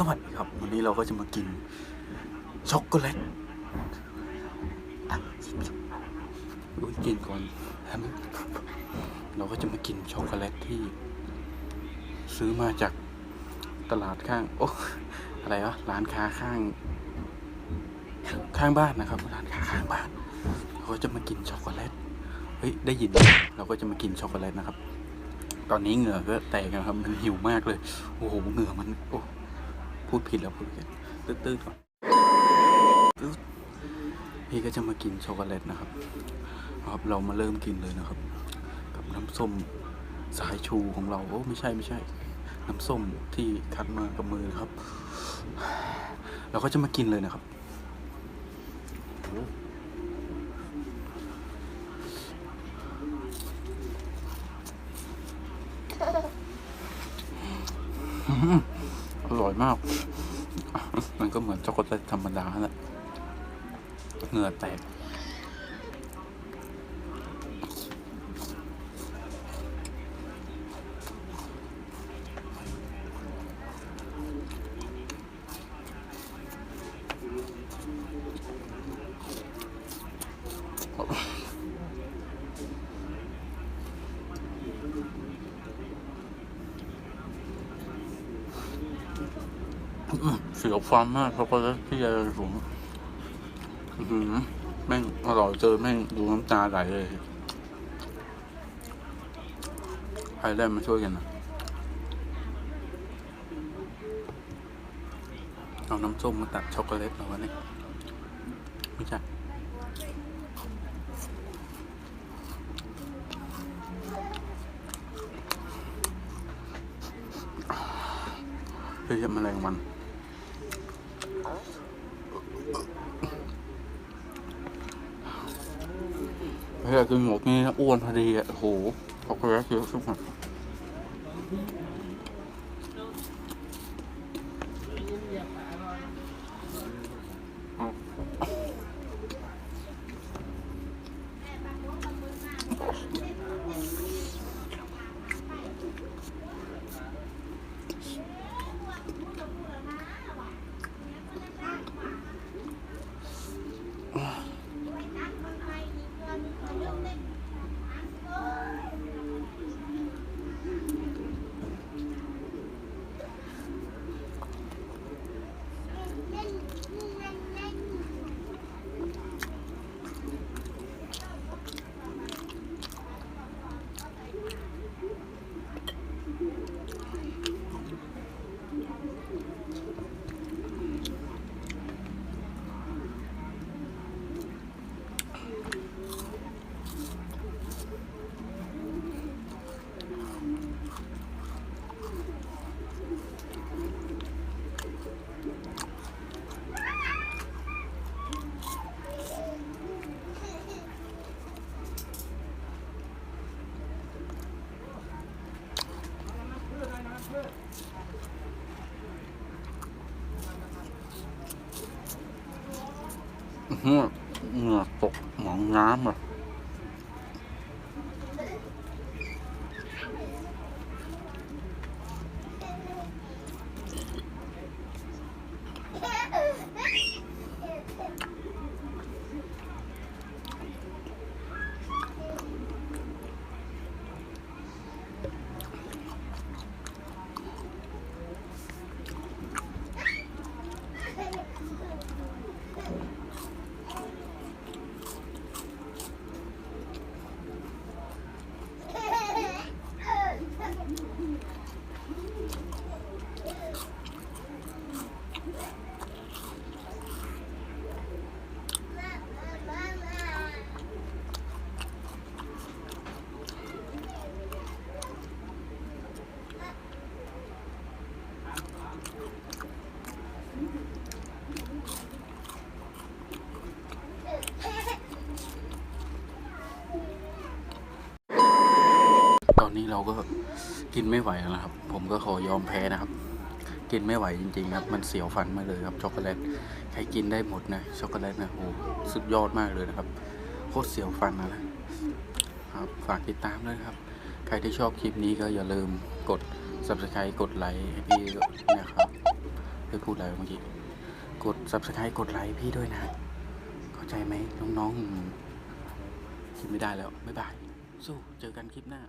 สวัสดีครับ วันนี้เราก็จะมากิน ช็อกโกแลตอะอุ๊ยกินก่อนฮะมั้เราก็จะมากินช็อกโกแลตที่ ซื้อมาจากตลาดข้าง โอ้อะไรวะร้านค้าข้าง ข้างบ้านนะครับร้านค้าข้างบ้าน เราก็จะมากินช็อกโกแลตเฮ้ยได้ยินไหมเราก็จะมากินช็อกโกแลตนะครับ ตอนนี้เหงื่อก็แตกนะครับ มันหิวมากเลย โอ้โหเหงื่อมันโอ้ พูดผิดแล้วพูดผิดตื้อๆก่อนพี่ก็จะมากินช็อกโกแลตนะครับครับเรามาเริ่มกินเลยนะครับ กับน้ำส้มสายชูของเราโอ้ไม่ใช่ไม่ใช่ น้ำส้มที่คัดมากับมือนะครับ เราก็จะมากินเลยนะครับโอ้ อร่อยมาก มันก็เหมือนช็อกโกแลตธรรมดาแหละเหงื่อแตก เสียวฟันมากช็อกโกแลตที่ยาสูงอื้อหือแม่งอร่อยเจอแม่งดูน้ำตาไหลเลย ใครได้มาช่วยกันนะเอาน้ำส้มมาตัดช็อกโกแลตเหรอวะเนี่ยไม่ใช่เฮ้ยแมลงวัน เฮ้ยคือหมวกนี่อ้วนพอดีอะโหขอบคุณครับทุกคนำอะตอนนี้ เราก็กินไม่ไหวแล้วนะครับ ผมก็ขอยอมแพ้นะครับ กินไม่ไหวจริงๆครับ มันเสียวฟันมาเลยครับ ช็อกโกแลต ใครกินได้หมดนะ ช็อกโกแลตนะโอ้สุดยอดมากเลยนะครับ โคตรเสียวฟันนะครับ ฝากติดตามด้วยครับ ใครที่ชอบคลิปนี้ก็อย่าลืมกด subscribe กดไลค์พี่นะครับพูดอะไรเมื่อกี้ กด subscribe กดไลค์พี่ด้วยนะ เข้าใจไหมน้องๆคิดไม่ได้แล้ว บ๊ายบาย สู้ เจอกันคลิปหน้า